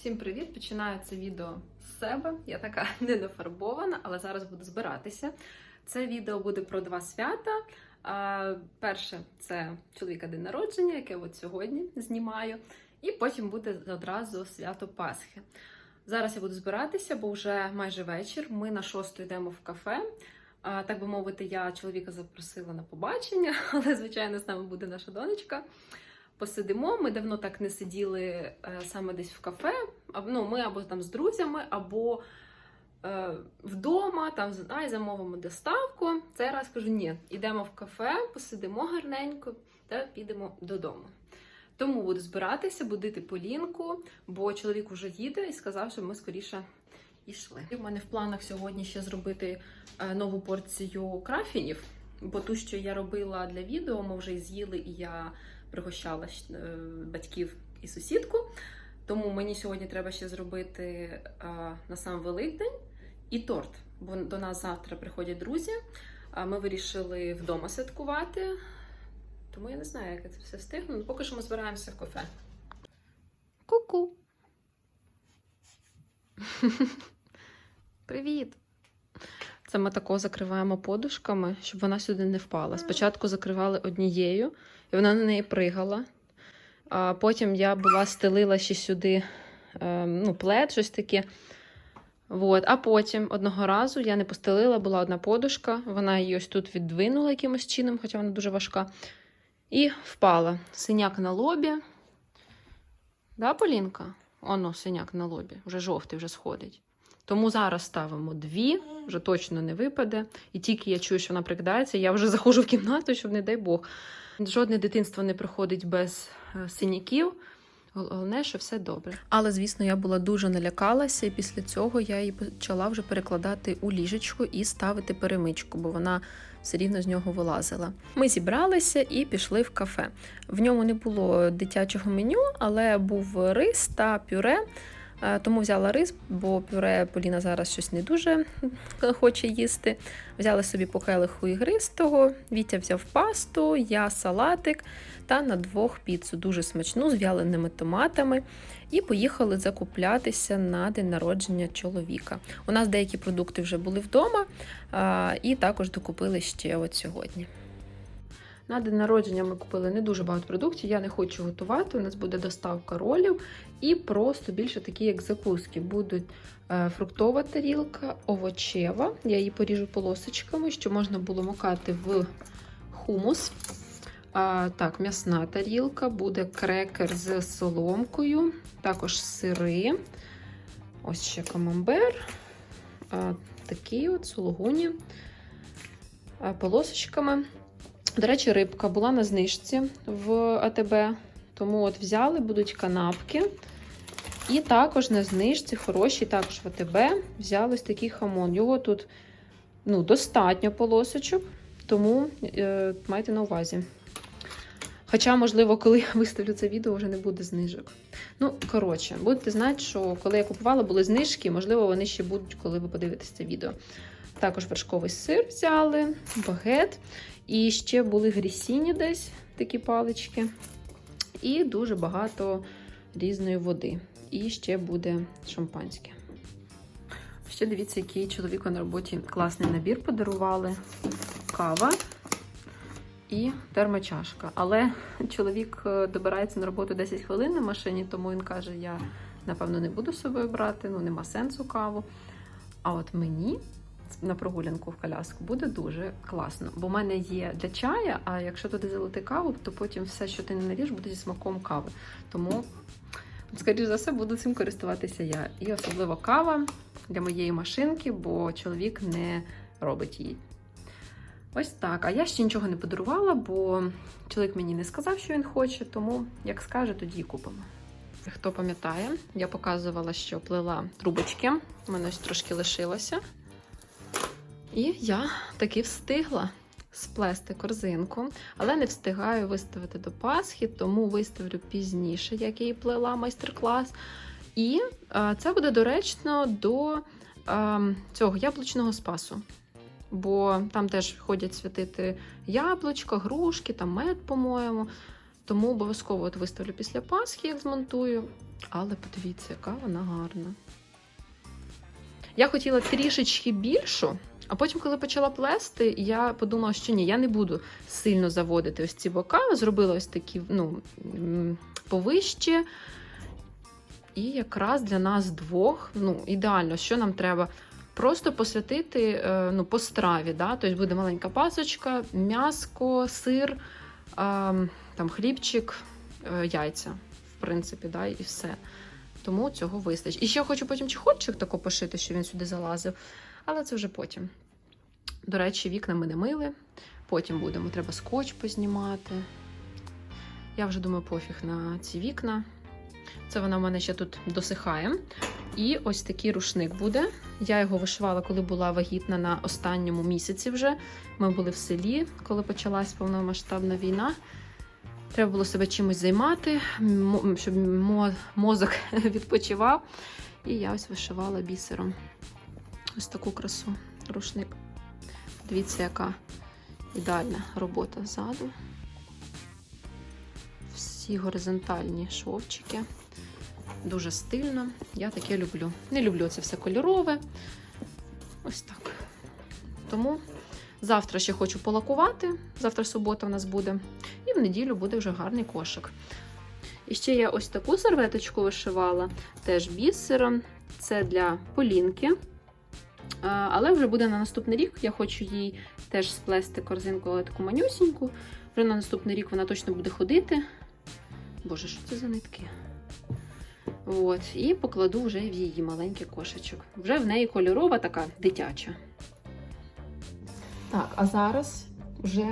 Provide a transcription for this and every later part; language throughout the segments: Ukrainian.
Всім привіт! Починаю це відео з себе. Я така не нафарбована, але зараз буду збиратися. Це відео буде про два свята. Перше це чоловіка день народження, яке от сьогодні знімаю, і потім буде одразу свято Пасхи. Зараз я буду збиратися, бо вже майже вечір. Ми на шосту йдемо в кафе. Так би мовити, я чоловіка запросила на побачення, але звичайно з нами буде наша донечка посидимо. Ми давно так не сиділи е, саме десь в кафе. Ну, ми або там з друзями, або е, вдома, там ай, замовимо доставку. Цей раз кажу, ні, йдемо в кафе, посидимо гарненько та підемо додому. Тому буду збиратися, будити Полінку, бо чоловік уже їде і сказав, що ми скоріше йшли. У мене в планах сьогодні ще зробити е, нову порцію крафінів, бо ту, що я робила для відео, ми вже з'їли, і я пригощала е, батьків і сусідку. Тому мені сьогодні треба ще зробити е, на сам Великдень і торт. Бо до нас завтра приходять друзі. Ми вирішили вдома святкувати. Тому я не знаю, як я це все встигну. Ну, поки що ми збираємося в кафе. Ку-ку. Привіт! Це ми тако закриваємо подушками, щоб вона сюди не впала. Спочатку закривали однією, і вона на неї пригала. А потім я була стелила ще сюди е, ну, плед, щось таке. От. А потім одного разу я не постелила, була одна подушка, вона її ось тут віддвинула якимось чином, хоча вона дуже важка. І впала. Синяк на лобі. Да, Полінка? Оно, синяк на лобі, вже жовтий, вже сходить. Тому зараз ставимо дві, вже точно не випаде. І тільки я чую, що вона прикидається, я вже заходжу в кімнату, щоб не дай Бог. Жодне дитинство не проходить без е, синяків. Головне, що все добре. Але, звісно, я була дуже налякалася, і після цього я її почала вже перекладати у ліжечко і ставити перемичку, бо вона все рівно з нього вилазила. Ми зібралися і пішли в кафе. В ньому не було дитячого меню, але був рис та пюре. Е, Тому взяла рис, бо пюре Поліна зараз щось не дуже хоче їсти. Взяли собі по келиху ігристого, Вітя взяв пасту, я салатик та на двох піцу. Дуже смачну з вяленими томатами. І поїхали закуплятися на день народження чоловіка. У нас деякі продукти вже були вдома, і також докупили ще от сьогодні. На день народження ми купили не дуже багато продуктів. Я не хочу готувати. У нас буде доставка ролів і просто більше такі, як закуски. Будуть е, фруктова тарілка, овочева. Я її поріжу полосочками, щоб можна було макати в хумус. А, так, м'ясна тарілка, буде крекер з соломкою, також сири. Ось ще камамбер. А, такі от сулугуні полосочками. До речі, рибка була на знижці в АТБ, тому от взяли, будуть канапки. І також на знижці хороші, також в АТБ взяли ось такий хамон. Його тут ну, достатньо полосочок, тому е, майте на увазі. Хоча, можливо, коли я виставлю це відео, вже не буде знижок. Ну, коротше, будете знати, що коли я купувала, були знижки, можливо, вони ще будуть, коли ви подивитесь це відео. Також вершковий сир взяли, багет. І ще були грісіні десь такі палички. І дуже багато різної води. І ще буде шампанське. Ще дивіться, який чоловіку на роботі класний набір подарували. Кава і термочашка. Але чоловік е, добирається на роботу 10 хвилин на машині, тому він каже: я, напевно, не буду з собою брати, ну нема сенсу каву. А от мені на прогулянку в коляску буде дуже класно. Бо в мене є для чая, а якщо туди залити каву, то потім все, що ти не наліж, буде зі смаком кави. Тому, скоріш за все, буду цим користуватися я. І особливо кава для моєї машинки, бо чоловік не робить її. Ось так. А я ще нічого не подарувала, бо чоловік мені не сказав, що він хоче, тому як скаже, тоді і купимо. Хто пам'ятає, я показувала, що плела трубочки. У мене ось трошки лишилося. І я таки встигла сплести корзинку, але не встигаю виставити до Пасхи, тому виставлю пізніше, як я її плела майстер-клас. І е, це буде доречно до е, цього яблучного спасу. Бо там теж ходять святити яблучка, грушки, там мед, по-моєму. Тому обов'язково от виставлю після Пасхи, як змонтую. Але подивіться, яка вона гарна. Я хотіла трішечки більшу, а потім, коли почала плести, я подумала, що ні, я не буду сильно заводити ось ці бока. Зробила ось такі ну, повище. І якраз для нас двох, ну, ідеально, що нам треба? Просто посвятити е, ну, по страві. Да? Тобто буде маленька пасочка, м'яско, сир, е, там, хлібчик, е, яйця, в принципі, да? і все. Тому цього вистачить. І ще хочу потім чехольчик тако пошити, що він сюди залазив, але це вже потім. До речі, вікна ми не мили. Потім будемо. Треба скотч познімати. Я вже думаю, пофіг на ці вікна. Це вона в мене ще тут досихає. І ось такий рушник буде. Я його вишивала, коли була вагітна на останньому місяці вже. Ми були в селі, коли почалась повномасштабна війна. Треба було себе чимось займати, щоб мозок відпочивав. І я ось вишивала бісером. Ось таку красу. Рушник. Дивіться, яка ідеальна робота ззаду. Всі горизонтальні шовчики. Дуже стильно. Я таке люблю. Не люблю це все кольорове. Ось так. Тому завтра ще хочу полакувати. Завтра субота в нас буде. І в неділю буде вже гарний кошик. І ще я ось таку серветочку вишивала, теж бісером. Це для полінки. Але вже буде на наступний рік. Я хочу їй теж сплести корзинку, але таку манюсіньку. Вже на наступний рік вона точно буде ходити. Боже, що це за нитки? От, і покладу вже в її маленький кошечок. Вже в неї кольорова така дитяча. Так, а зараз вже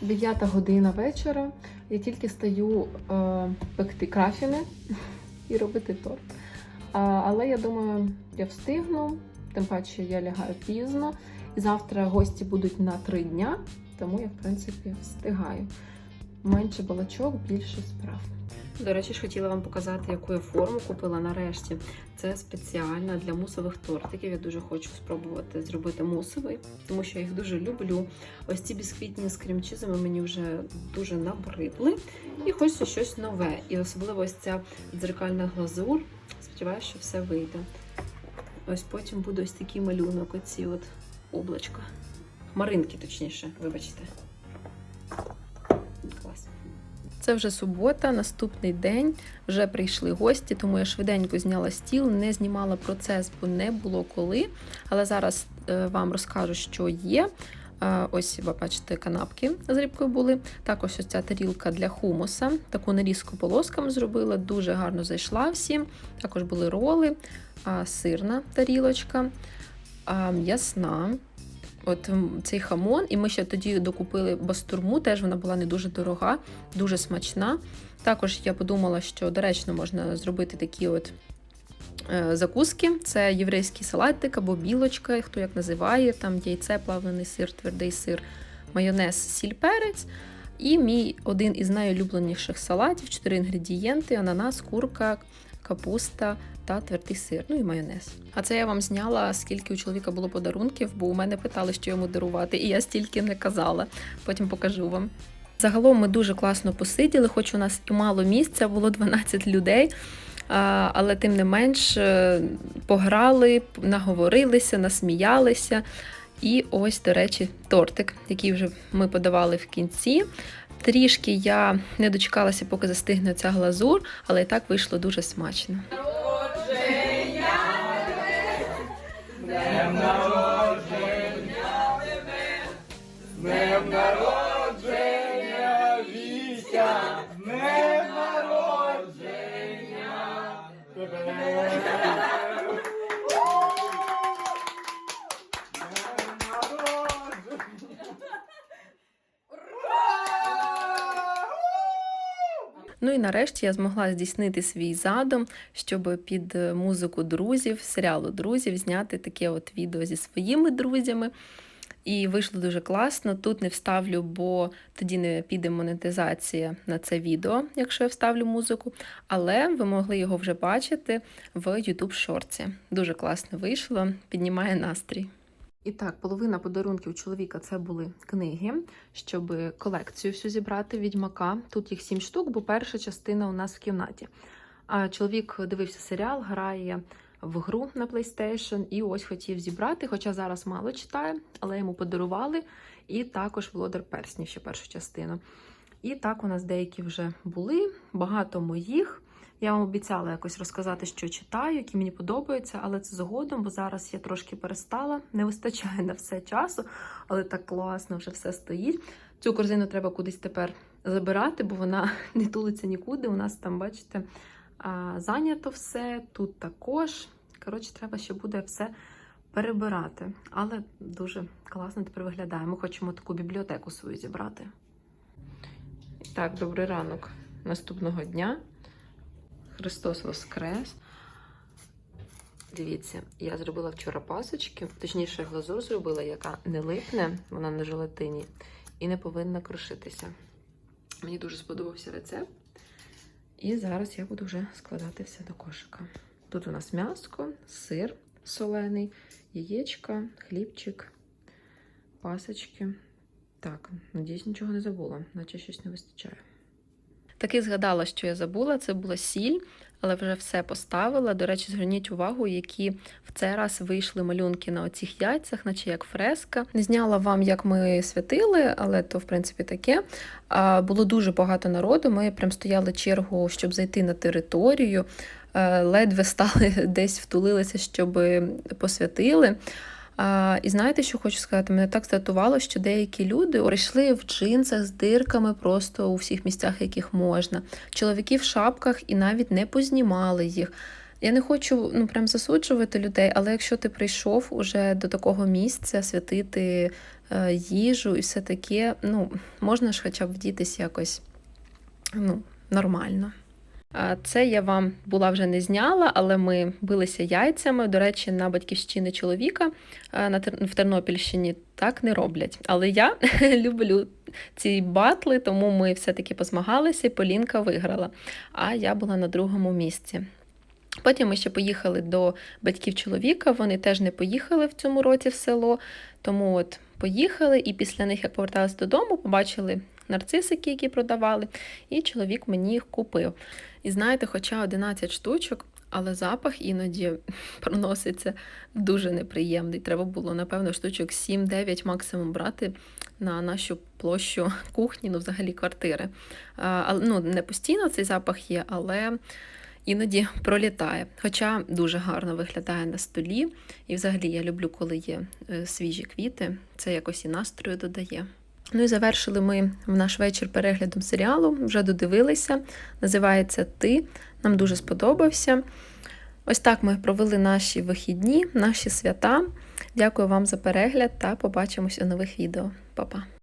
9 година вечора. Я тільки стаю е, пекти крафіни і робити торт. А, але я думаю, я встигну, тим паче я лягаю пізно. І завтра гості будуть на три дня, тому я, в принципі, встигаю. Менше балачок, більше справ. До речі, ж хотіла вам показати, яку я форму купила нарешті. Це спеціально для мусових тортиків. Я дуже хочу спробувати зробити мусовий, тому що я їх дуже люблю. Ось ці бісквітні з крем-чизами мені вже дуже набридли. І хочеться щось нове. І особливо ось ця дзеркальна глазур. Сподіваюся, що все вийде. Ось потім буде ось такий малюнок, оці от облачка. Маринки, точніше, вибачте. Клас. Це вже субота, наступний день. Вже прийшли гості, тому я швиденько зняла стіл, не знімала процес, бо не було коли. Але зараз е, вам розкажу, що є. Ось ви бачите, канапки з рибкою були. Також ось ця тарілка для хумуса. Таку нарізку полосками зробила, дуже гарно зайшла всім. Також були роли, сирна тарілочка, м'ясна. От цей хамон, і ми ще тоді докупили бастурму, теж вона була не дуже дорога, дуже смачна. Також я подумала, що доречно можна зробити такі от закуски. Це єврейський салатик або білочка, хто як називає, там яйце, плавлений сир, твердий сир, майонез, сіль, перець. І мій один із найулюбленіших салатів, чотири інгредієнти: ананас, курка, капуста та твердий сир, ну і майонез. А це я вам зняла, скільки у чоловіка було подарунків, бо у мене питали, що йому дарувати, і я стільки не казала. Потім покажу вам. Загалом ми дуже класно посиділи, хоч у нас і мало місця, було 12 людей. Але тим не менш е, пограли, наговорилися, насміялися. І ось, до речі, тортик, який вже ми подавали в кінці. Трішки я не дочекалася, поки застигне ця глазур, але і так вийшло дуже смачно. Ну і нарешті я змогла здійснити свій задум, щоб під е, музику друзів, серіалу друзів, зняти таке от відео зі своїми друзями. І вийшло дуже класно. Тут не вставлю, бо тоді не піде монетизація на це відео, якщо я вставлю музику. Але ви могли його вже бачити в YouTube шорці. Дуже класно вийшло, піднімає настрій. І так, половина подарунків чоловіка це були книги, щоб колекцію всю зібрати відьмака. Тут їх сім штук, бо перша частина у нас в кімнаті. А чоловік дивився серіал, грає в гру на PlayStation і ось хотів зібрати, хоча зараз мало читає, але йому подарували. І також Володар Перснів, ще першу частину. І так у нас деякі вже були, багато моїх. Я вам обіцяла якось розказати, що читаю, які мені подобаються, але це згодом, бо зараз я трошки перестала, не вистачає на все часу, але так класно вже все стоїть. Цю корзину треба кудись тепер забирати, бо вона не тулиться нікуди. У нас там, бачите, зайнято все, тут також. Коротше, треба ще буде все перебирати. Але дуже класно тепер виглядає. Ми хочемо таку бібліотеку свою зібрати. Так, добрий ранок наступного дня. Христос Воскрес. Дивіться, я зробила вчора пасочки, точніше, глазур зробила, яка не липне, вона на желатині, і не повинна крушитися. Мені дуже сподобався рецепт. І зараз я буду вже складати все до кошика. Тут у нас м'яско, сир солений, яєчка, хлібчик, пасочки. Так, надіюсь, нічого не забула, наче щось не вистачає. Таки згадала, що я забула, це була сіль, але вже все поставила. До речі, зверніть увагу, які в цей раз вийшли малюнки на оцих яйцях, наче як фреска. Не зняла вам, як ми святили, але то, в принципі, таке. Було дуже багато народу. Ми прям стояли чергу, щоб зайти на територію. Е, Ледве стали десь втулилися, щоб посвятили. А, і знаєте, що хочу сказати? Мене так здатувало, що деякі люди прийшли в джинсах з дирками просто у всіх місцях, яких можна. Чоловіки в шапках і навіть не познімали їх. Я не хочу ну прям засуджувати людей, але якщо ти прийшов уже до такого місця святити е, їжу і все таке, ну можна ж хоча б вдітись якось ну, нормально. Це я вам була вже не зняла, але ми билися яйцями. До речі, на батьківщини чоловіка Тер- в Тернопільщині так не роблять. Але я люблю ці батли, тому ми все-таки позмагалися, і Полінка виграла. А я була на другому місці. Потім ми ще поїхали до батьків чоловіка. Вони теж не поїхали в цьому році в село. Тому от поїхали, і після них, як поверталися додому, побачили нарцисики, які продавали, і чоловік мені їх купив. І знаєте, хоча 11 штучок, але запах іноді проноситься дуже неприємний. Треба було, напевно, штучок 7-9 максимум брати на нашу площу кухні, ну взагалі квартири. А, ну, не постійно цей запах є, але іноді пролітає. Хоча дуже гарно виглядає на столі. І взагалі я люблю, коли є е, свіжі квіти. Це якось і настрою додає. Ну і завершили ми в наш вечір переглядом серіалу, вже додивилися. Називається Ти. Нам дуже сподобався. Ось так ми провели наші вихідні, наші свята. Дякую вам за перегляд та побачимось у нових відео. Па-па!